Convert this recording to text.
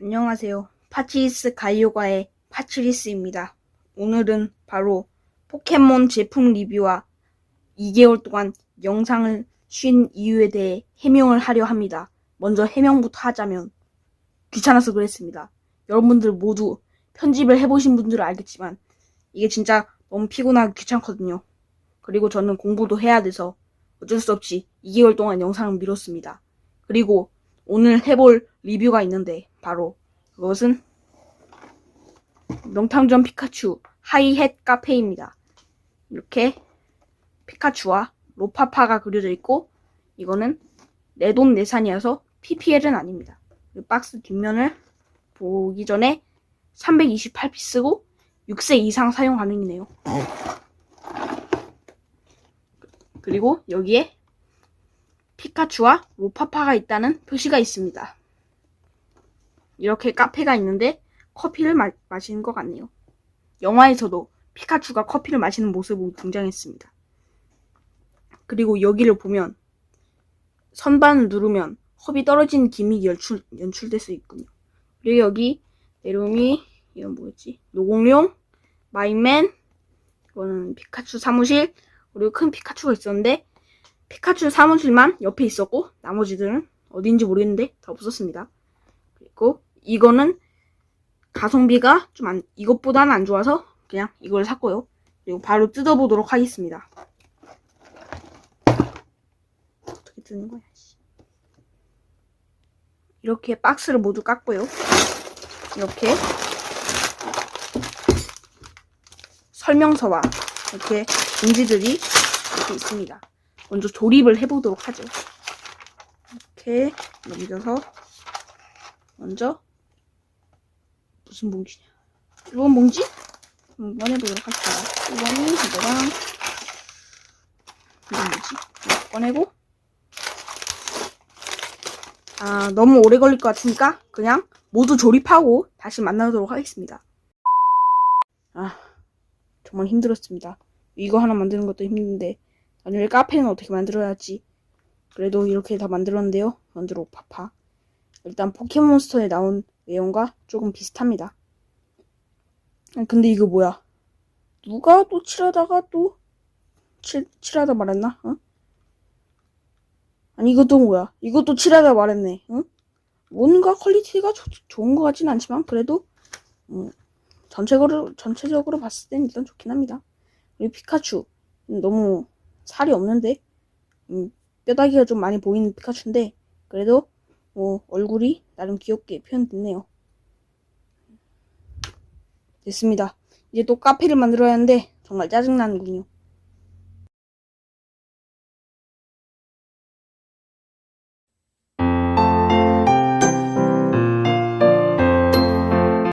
안녕하세요. 파치리스 가이오가의 파치리스입니다. 오늘은 바로 포켓몬 제품 리뷰와 2개월 동안 영상을 쉰 이유에 대해 해명을 하려 합니다. 먼저 해명부터 하자면 귀찮아서 그랬습니다. 여러분들 모두 편집을 해보신 분들은 알겠지만 이게 진짜 너무 피곤하고 귀찮거든요. 그리고 저는 공부도 해야 돼서 어쩔 수 없이 2개월 동안 영상을 미뤘습니다. 그리고 오늘 해볼 리뷰가 있는데 바로 그것은 명탐정 피카츄 하이햇 카페입니다. 이렇게 피카츄와 로파파가 그려져 있고 이거는 내돈 내산이어서 PPL은 아닙니다. 이 박스 뒷면을 보기 전에 328피스고 6세 이상 사용 가능이네요. 그리고 여기에 피카츄와 로파파가 있다는 표시가 있습니다. 이렇게 카페가 있는데 커피를 마, 마시는 것 같네요. 영화에서도 피카츄가 커피를 마시는 모습으로 등장했습니다. 그리고 여기를 보면 선반을 누르면 컵이 떨어지는 기믹이 연출, 연출될 수 있군요. 그리고 여기 내려오미 이건 뭐였지? 노공룡, 마이맨, 이거는 피카츄 사무실, 그리고 큰 피카츄가 있었는데 피카츄 사무실만 옆에 있었고 나머지들은 어딘지 모르겠는데 다 없었습니다. 그리고 이거는 가성비가 좀 안, 이것보다는 안 좋아서 그냥 이걸 샀고요. 그리고 바로 뜯어보도록 하겠습니다. 어떻게 뜯는 거야? 씨. 이렇게 박스를 모두 깠고요. 이렇게 설명서와 이렇게 문지들이 이렇게 있습니다. 먼저 조립을 해보도록 하죠. 이렇게 넘겨서 먼저 무슨 봉지냐? 1번 봉지? 한번 해보도록 할게요. 1번이 이거랑 이건 뭐지? 꺼내고 아 너무 오래 걸릴 것 같으니까 그냥 모두 조립하고 다시 만나도록 하겠습니다. 아 정말 힘들었습니다. 이거 하나 만드는 것도 힘든데 나중에 카페는 어떻게 만들어야지. 그래도 이렇게 다 만들었는데요. 먼저 로파파. 일단 포켓몬스터에 나온 내용과 조금 비슷합니다. 아, 근데 이거 뭐야? 누가 또 칠하다가 또 칠, 칠하다 말했나? 어? 아니 이것도 뭐야? 이것도 칠하다 말했네. 응? 뭔가 퀄리티가 좋- 좋은 것 같진 않지만 그래도 음, 전체적으로 전체적으로 봤을 땐 일단 좋긴 합니다. 그리고 피카츄 음, 너무 살이 없는데 음, 뼈다귀가 좀 많이 보이는 피카츄인데 그래도 뭐 얼굴이 나름 귀엽게 표현됐네요. 됐습니다. 이제 또 카페를 만들어야 하는데 정말 짜증나는군요.